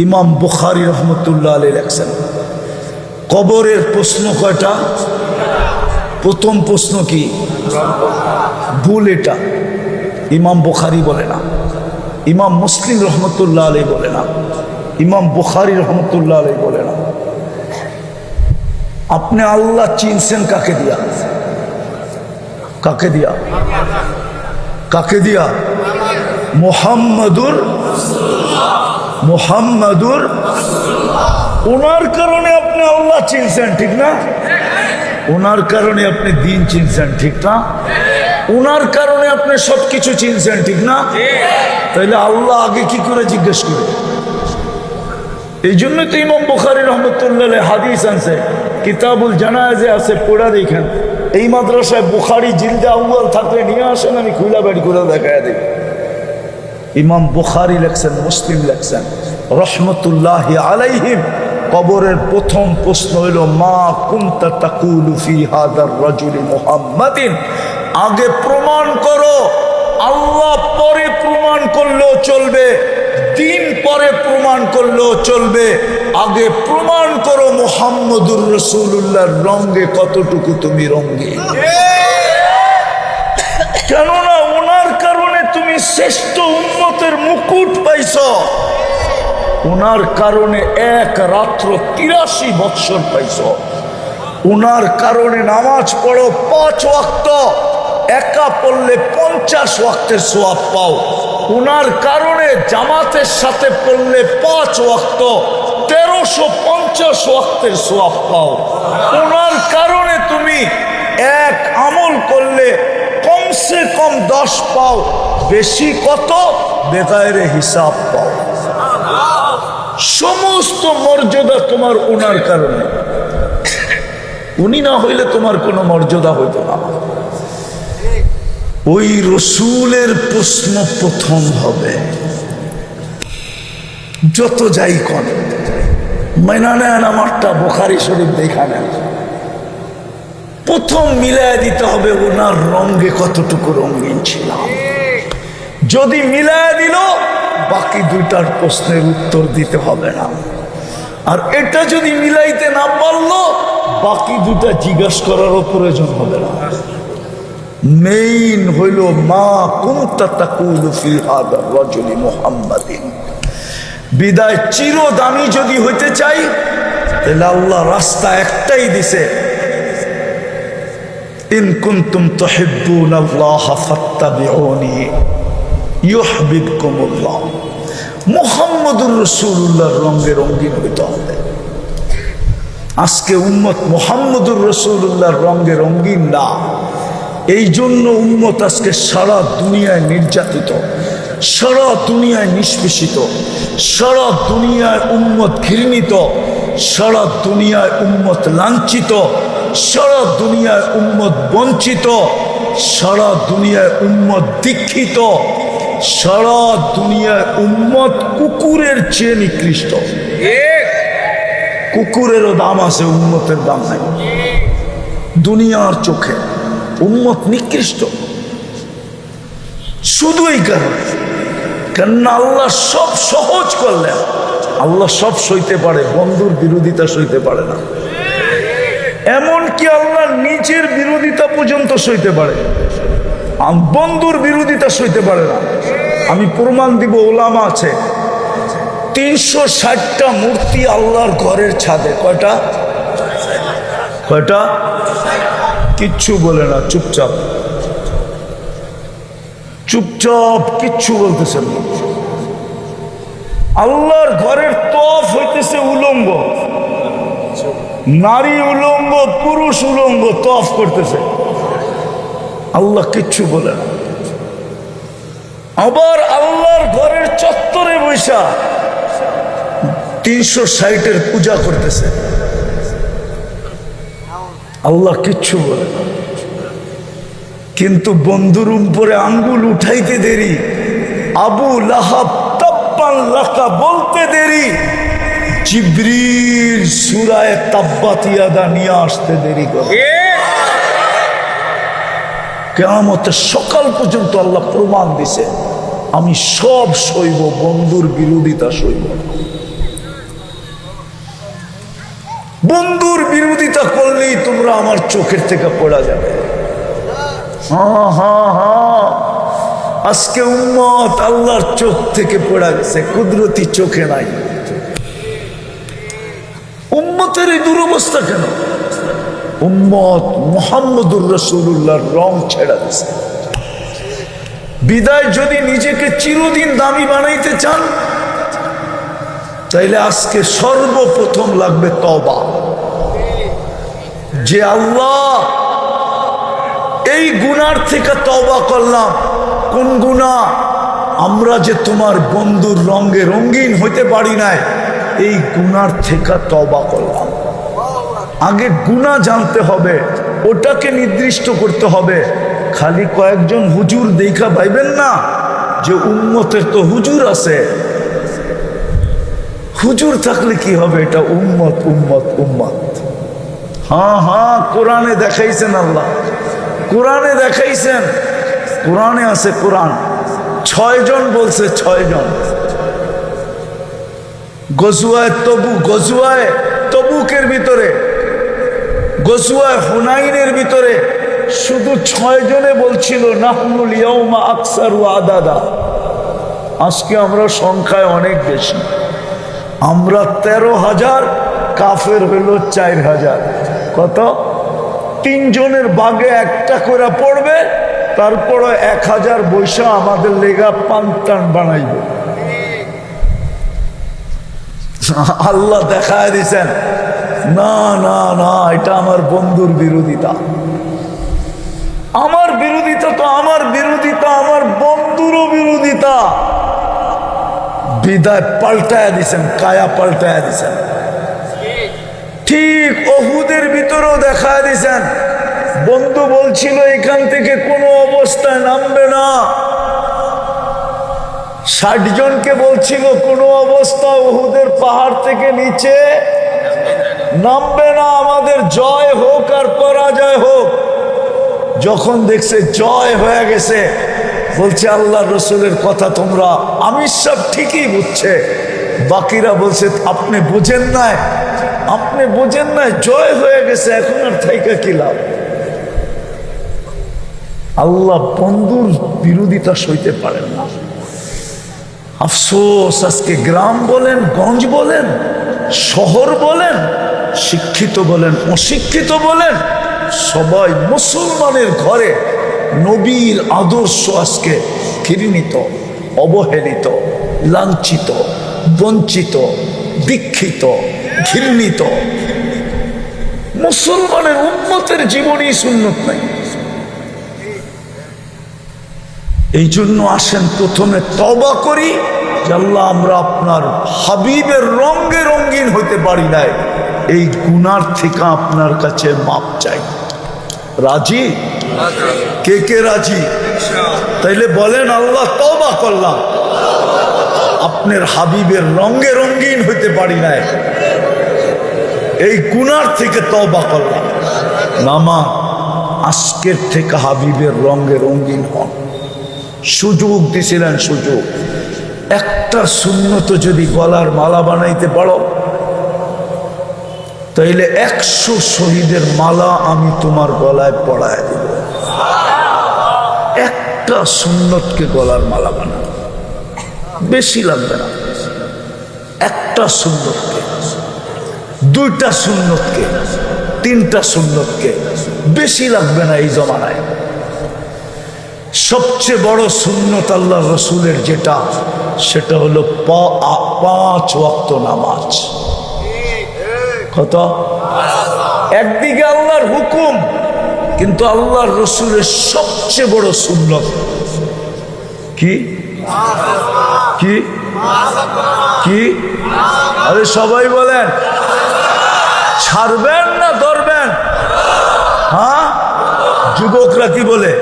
ইমাম বুখারি রহমতুল্লাহ আলী লেখছেন। কবরের প্রশ্ন কয়টা? প্রথম প্রশ্ন কি? ভুল এটা। ইমাম বুখারি বলে না। ইমাম মুসলিম রহমতুল্লাহ আলী বলে না। ইমাম বুখারি রহমতুল্লাহ আলী বলে না। আপনি আল্লাহ চিনছেন কাকে দিয়া? কাকে দিয়া? কাকে দিয়া? মোহাম্মদুর মোহাম্মদুর ওনার কারণে আপনি আল্লাহ চিনছেন, ঠিক না? ওনার কারণে আপনি দিন চিনছেন, ঠিক না? ওনার কারণে আপনি সব কিছু চিনছেন, ঠিক না? তাইলে আল্লাহ আগে কি করে জিজ্ঞেস করে? এই জন্য তো ইমাম বুখারি রহমতুল্লাহ হাদিস আনছে, কিতাবুল জানাজে আছে, পড়া দেখেন। এই মাদ্রাসায় বুখারি জিলদা আউ্বাল থাকলে নিয়ে আসেন, আমি খুলা বেড় করে দেখায় দিই। ইমাম বুখারি লেখছেন, মুসলিম লেখছেন, রহমতুল্লাহ আলাইহিম, কবরের প্রথম প্রশ্ন হইল মা কুন্তা তাকুলু ফি হাদার রাজুলি মুহাম্মাদিন? আগে প্রমাণ করো, আল্লাহ পরে প্রমাণ করলেও চলবে, দিন পরে প্রমাণ করলেও চলবে। আগে প্রমাণ করো, মোহাম্মদুর রসুল্লাহর রঙ্গে কতটুকু তুমি রঙ্গে ওনার কারণে এক রাত্র তিরাশি বৎসর পাইছ। ওনার কারণে নামাজ পড়ো পাঁচ ওয়াক্ত, একা পড়লে পঞ্চাশ ওয়াক্তের সোয়াব পাও। ওনার কারণে জামাতের সাথে পড়লে পাঁচ ওয়াক্ত, তেরোশো পঞ্চাশ ওয়াক্তের সোয়াব পাও। ওনার কারণে তুমি এক আমল করলে কমসে কম দশ পাও, বেশি কত? বেকায়রে হিসাব পাও। সমস্ত মর্যাদা তোমার ওনার কারণে। উনি না হইলে তোমার কোনো মর্যাদা হইত না। ওই রসুলের প্রশ্ন প্রথম হবে। যত যাই কন মেনা নেন আমারটা বোখারি শরীফ দেখা নেন। প্রথম মিলায় দিতে হবে ওনার রঙ্গে কতটুকু রঙিন ছিলাম। যদি মিলায় দিল বাকি দুইটার প্রশ্নের উত্তর দিতে হবে না। আর এটা যদি মিলাইতে না পারল, বাকি দুটা জিজ্ঞাস করারও প্রয়োজন হবে না। মেইন হইল, মা কুমতা তাকুল ফি হাদার মুহাম্মাদিন? বিদায় চিরদামি যদি হইতে চাই, তাহলে আল্লাহ রাস্তা একটাই দিছে। ইন কুনতুম তুহিব্বুন আল্লাহ ফাত্তাবিউনি। ইউহবিবকুমুল্লাহ। মুহাম্মদুর রাসূলুল্লাহর রঙে রঙিন হইতে হবে। আজকে উম্মত মোহাম্মদুর রসুল্লাহর রঙে রঙিন না। এই জন্য উম্মত আজকে সারা দুনিয়ায় নির্যাতিত, সারা দুনিয়ায় নিষ্পেষিত, সারা দুনিয়ায় উম্মত ঘৃণিত, সারা দুনিয়ায় উম্মত লাঞ্ছিত, সারা দুনিয়ায় উম্মত বঞ্চিত, সারা দুনিয়ায় উম্মত দীক্ষিত সারা দুনিয়ায় উম্মত কুকুরের চেয়ে নিকৃষ্ট। কুকুরেরও দাম আছে উন্মতের দাম নাই। দুনিয়ার চোখে উন্মত নিকৃষ্ট। শুধু এই কারণে। কেননা আল্লাহ সব সহজ করলেন। আল্লাহ সব সইতে পারে বন্ধুর বিরোধিতা সইতে পারে না। এমনকি আল্লাহ নিজের বিরোধিতা পর্যন্ত সইতে পারে। বন্ধুর বিরোধিতা সইতে পারে না। আমি প্রমাণ দিব, ওলামা আছে। তিনশো ষাটটা মূর্তি আল্লাহর ঘরের ছাদে। কয়টা? কয়টা? কিচ্ছু বলে না, চুপচাপ। চুপচাপ কিচ্ছু বলতেছেন না। আল্লাহর ঘরের তফ হইতেছে উলঙ্গ। নারী উলঙ্গ, পুরুষ উলঙ্গ তফ করতেছে। আল্লাহ কিচ্ছু বলে আবার আল্লাহর ঘরের চত্বরে বৈশা তিনশো ষাটের পূজা করতেছে। আল্লাহ কিচ্ছু বলে কিন্তু বন্ধুর উপরে আঙ্গুল উঠাইতে দেরি, আবু লাহাব বলতে দেরি, জিব্রিল সুরায় তাব্বাতিয়াদা নিয়ে আসতে দেরি করে। কেমতের সকাল পর্যন্ত আল্লাহ প্রমাণ দিছে, আমি সব সইব, বন্ধুর বিরোধিতা সইব। বন্ধুর বিরোধিতা করলেই তোমরা আমার চোখের থেকে পড়া যাবে। আজকে উম্মত আল্লাহর চোখ থেকে পড়া গেছে, কুদরতি চোখে নাই। উম্মতের এই দুরবস্থা কেন? উম্মত মোহাম্মদুর রসুল্লাহর রং ছেড়া দিছে। বিদায় যদি নিজেকে চিরদিন দামি বানাইতে চান, তাইলে আজকে সর্বপ্রথম লাগবে তবা যে আল্লাহ, এই গুনার থেকে তবা করলাম, কোন গুণা? আমরা যে তোমার বন্ধুর রঙে রঙিন হইতে পারি নাই, এই গুনার থেকে তবা করলাম। আগে গুণা জানতে হবে, ওটাকে নির্দিষ্ট করতে হবে। খালি কয়েকজন হুজুর দেখা পাইবেন না, যে উন্মতের তো হুজুর আছে। হুজুর থাকলে কি হবে? এটা উম্মত উম্মত উম্মত। হ্যাঁ হ্যাঁ কোরআনে দেখাইছেন আল্লাহ। কোরআনে দেখাইছেন। কোরআনে আছে কোরআন। ছয়জন বলছে ছয়জন। গজুয়ায় তবু গজুয়ায় তবুকের ভিতরে গজুয়ায় হুনাইনের ভিতরে শুধু ছয় জনে বলছিল নাহনুল ইয়ৌমা আকসার আদাদা। আজকে আমরা সংখ্যায় অনেক বেশি। আমরা তেরো হাজার, কাফের হইল চার হাজার। কত? তিনজনের বাগে একটা করে পড়বে তারপরে এক হাজার বৈশা আমাদের লেগা পান্তান বানাইবে। আল্লাহ দেখায় দিছেন। না না না, এটা আমার বন্ধুর বিরোধিতা। আমার বিরোধিতা তো আমার বিরোধিতা, আমার বন্ধুরও বিরোধিতা। বিদায় পাল্টায় দিছেন, কায়া পাল্টায় দিছেন। ঠিক অহুদের ভিতরেও দেখা দিছেন। বন্ধু বলছিল, এখান থেকে কোনো অবস্থায় নামবে না। ষাট জনকে বলছিল, কোনো অবস্থা অহুদের পাহাড় থেকে নিচে নামবে না আমাদের, জয় হোক আর পরাজয় হোক। যখন দেখছে জয় হয়ে গেছে, বলছে আল্লাহ রসুলের কথা তোমরা, আমি সব ঠিকই বুঝছে। বাকিরা বলছে, আপনি বুঝেন নাই, আপনি বুঝেন নাই, জয় হয়ে গেছে, এখন আর থাইকা কি লাভ? আল্লাহ বন্ধুর বিরোধিতা সইতে পারেন না। আফসোস, আজকে গ্রাম বলেন, গঞ্জ বলেন শহর বলেন, শিক্ষিত বলেন, অশিক্ষিত বলেন, সবাই মুসলমানের ঘরে নবীর আদর্শ আজকে ঘৃণিত, অবহেলিত, লাঞ্ছিত, বঞ্চিত বিক্ষিত ঘৃণিত। মুসলমানের উন্মতের জীবনই সুন্নত নাই। এই জন্য আসেন, প্রথমে তবা করি আল্লাহ, আমরা আপনার হাবিবের রঙ্গে রঙ্গিন হতে পারি নাই। এই গুনার থেকে আপনার কাছে মাপ চাই। রাজি? কে কে রাজি? তাইলে বলেন, আল্লাহ তবা করলাম। আপনার হাবিবের রঙ্গে রঙ্গিন হইতে পারি নাই। এই গুনার থেকে তবা করলাম। নামা আজকের থেকে হাবিবের রঙ্গে রঙ্গিন হন। সুযোগ দিছিলেন, সুযোগ। একটা শূন্যত যদি গলার মালা বানাইতে পারো, তাইলে একশো শহীদের মালা আমি তোমার গলায় পড়ায় দেব। একটা সুন্নতকে গলার মালা বানানো বেশি লাগবে না। একটা সুন্নতকে, দুইটা সুন্নতকে, তিনটা সুন্নতকে বেশি লাগবে না এই জমানায়। সবচেয়ে বড় সুন্নত আল্লাহ রসুলের যেটা সেটা হলো পাঁচ ওয়াক্ত নামাজ। কত? একদিকে আল্লাহর হুকুম, কিন্তু আল্লাহর রসুলের সবচেয়ে বড় সুন্নত। কি? কি? কি? আরে সবাই বলেন, ছাড়বেন না ধরবেন? হ্যাঁ? যুবকরা কি বলে?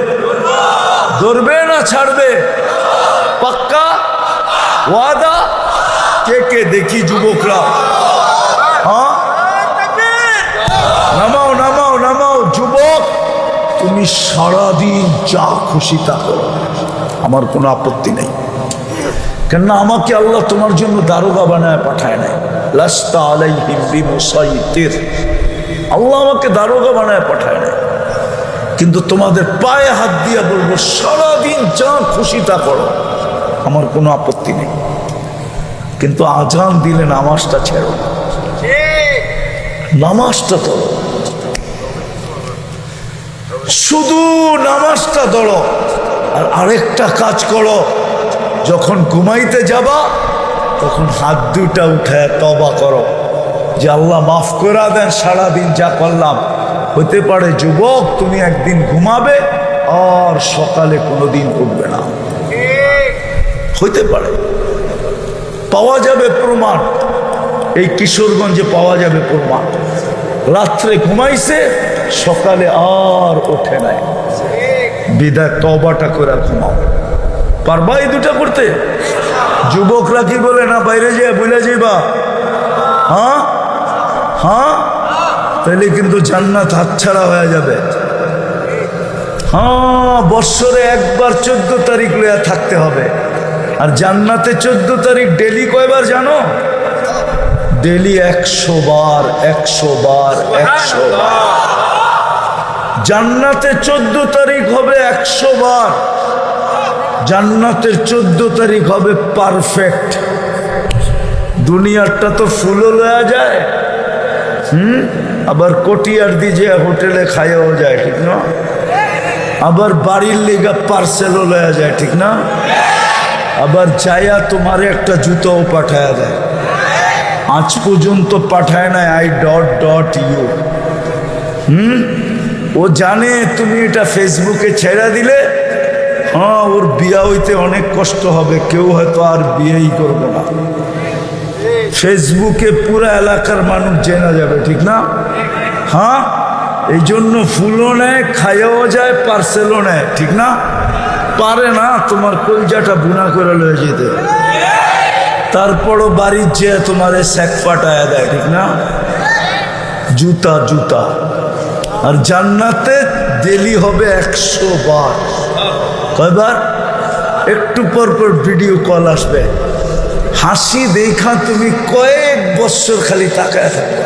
ধরবে না ছাড়বে? ওয়াদা? কে কে দেখি যুবকরা? হ্যাঁ? নামাও নামাও নামাও, যুবক। তুমি সারাদিন যা খুশি তা করো। আমার কোনো আপত্তি নেই। কেননা আমাকে আল্লাহ তোমার জন্য দারোগা বানায় পাঠায় নাই। লাস্তা আলাইহিম বিমুসাইতির। আল্লাহ আমাকে দারোগা বানায় পাঠায় না কিন্তু তোমাদের পায়ে হাত দিয়ে বলব, সারাদিন যা খুশি তা করো। আমার কোনো আপত্তি নেই। কিন্তু আজান দিলে নামাজটা ছেড়ো নামাজটা ধরো। শুধু নামাজটা ধরো আর আরেকটা কাজ করো। যখন ঘুমাইতে যাবা, তখন হাত দুটা উঠে তবা করো। যে আল্লাহ মাফ করে দেন, সারাদিন যা করলাম। হতে পারে যুবক, তুমি একদিন ঘুমাবে আর সকালে কোনোদিন উঠবে না। হইতে পারে। পাওয়া যাবে প্রমাণ। এই কিশোরগঞ্জে পাওয়া যাবে প্রমাণ। রাত্রে ঘুমাইছে, সকালে আর ওঠে নাই। বিদায় তবাটা করে ঘুমাও। পারবা এই দুটা করতে? যুবকরা কি বলে, না, বাইরে যেয়ে বুঝলে যাইবা? হ্যাঁ? হ্যাঁ? তাহলে কিন্তু জান্নাত হাতছাড়া হয়ে যাবে। হ্যাঁ বৎসরে একবার চোদ্দ তারিখ লইয়া থাকতে হবে। আর জান্নাতে চোদ্দ তারিখ ডেলি কয়বার জানো? ডেলি একশো বার একশো বার একশো বার। জান্নাতে চোদ্দ তারিখ হবে একশো বার। জান্নাতের চোদ্দ তারিখ হবে পারফেক্ট। দুনিয়ারটা তো ফুলও লয়া যায়। হুম? আবার কটিয়ার দিয়ে হোটেলে খাইয়াও যায়, ঠিক না? আবার বাড়ির লেগা পার্সেলও লয়া যায়, ঠিক না? আবার যাইয়া তোমার একটা জুতোও পাঠায় দেয়। আজ পর্যন্ত পাঠায় না আই ডট ডট ইউ হুম? ও জানে তুমি এটা ফেসবুকে ছেড়ে দিলে হ্যাঁ ওর বিয়া হইতে অনেক কষ্ট হবে, কেউ হয়তো আর বিয়েই করবে না। ফেসবুকে পুরো এলাকার মানুষ জেনা যাবে, ঠিক না? হ্যাঁ? এই জন্য ফুলও নেয়, খাইয়াও যায় পার্সেলও নেয়, ঠিক না? পারে না, তোমার কলজাটা বুনা করে লয়ে যেতে। তারপরও বাড়ির যে তোমার স্যাক পাটায় দেয়, ঠিক না? জুতা জুতা। আর জান্নাতে দেলি হবে একশো বার। কয়বার? একটু পর পর ভিডিও কল আসবে। হাসি দেখা তুমি কয়েক বছর খালি তাকায় থাকবে।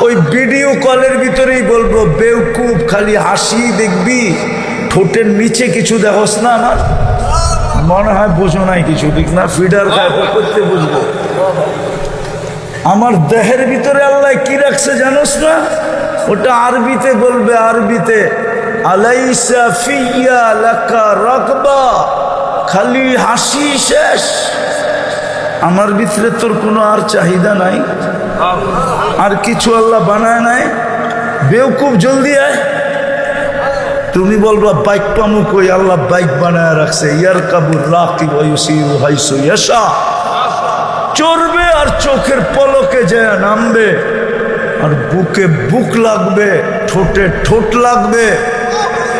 ওই ভিডিও কলের ভিতরেই বলব, বেউকুব, খালি হাসি দেখবি। ঠোঁটের নিচে কিছু দেখোস না আমার? মনে হয় বোঝো নাই কিছু ঠিক না, ফিডার করতে বুঝব। আমার দেহের ভিতরে আল্লাহ কি রাখছে জানোস না? ওটা আরবিতে বলবে, আরবিতে, আলাইসা ফিয়া খালি হাসি শেষ। আমার ভিতরে তোর কোনো আর চাহিদা নাই? আর কিছু আল্লাহ বানায় নাই? বেউকুব জলদি আয়। তুমি বলবা, বাইক পামু কই? আল্লাহ বাইক বানায় রাখছে। ইয়ার কাবুর রাকি ওয়ুসিউ হাইসু চড়বে আর চোখের পলকে যায় নামবে। আর বুকে বুক লাগবে, ঠোঁটে ঠোঁট লাগবে।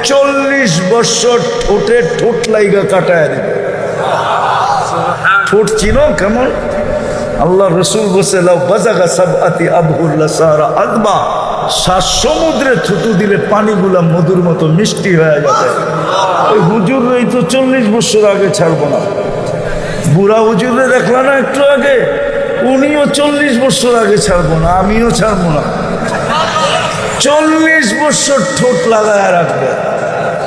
চল্লিশ বছর ঠোঁটে ঠোঁট লাইগা কাটায় দিবে। ঠোঁট চিনো কেমন? আল্লাহ রসুল বসে সমুদ্রে থুতু দিলে পানিগুলা মধুর মতো মিষ্টি হয়ে যাবে। ওই হুজুর এই তো চল্লিশ বছর আগে ছাড়বো না। বুড়া হুজুরে দেখলা না একটু আগে? উনিও চল্লিশ বছর আগে ছাড়বো না, আমিও ছাড়বো না। চল্লিশ বছর ঠোঁট লাগায় রাখবে।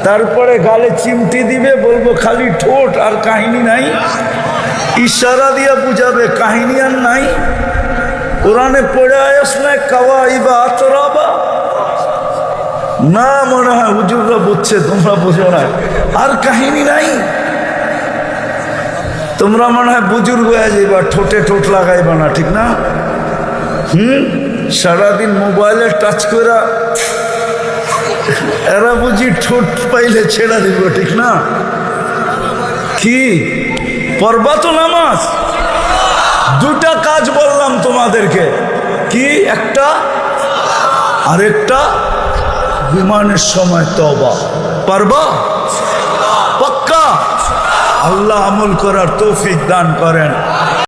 তারপরে গালে চিমটি দিবে, বলব, খালি ঠোঁট আর কাহিনী নাই। ইশারা দিয়া বুঝাবে, কাহিনী আর নাই। কোরআনে পড়ে আয়াস না কাওয়া ইবা আতরাবা। না মনে হয় হুজুররা বুঝছে, তোমরা বুঝো না আর কাহিনী নাই। তোমরা মনে হয় বুজুর্গ হয়ে যাইবা, ঠোঁটে ঠোঁট লাগাইবা না, ঠিক না? হুম? সারাদিন মোবাইলে টাচ করা এরা বুঝি ঠোঁট পাইলে ছেড়া দিব, ঠিক না? কি? পর্বা তো নামাজ। দুটা কাজ বললাম তোমাদেরকে। কি? একটা? আরেকটা? বিমানের সময় তবা পারবা? পাক্কা? আল্লাহ আমল করার তৌফিক দান করেন।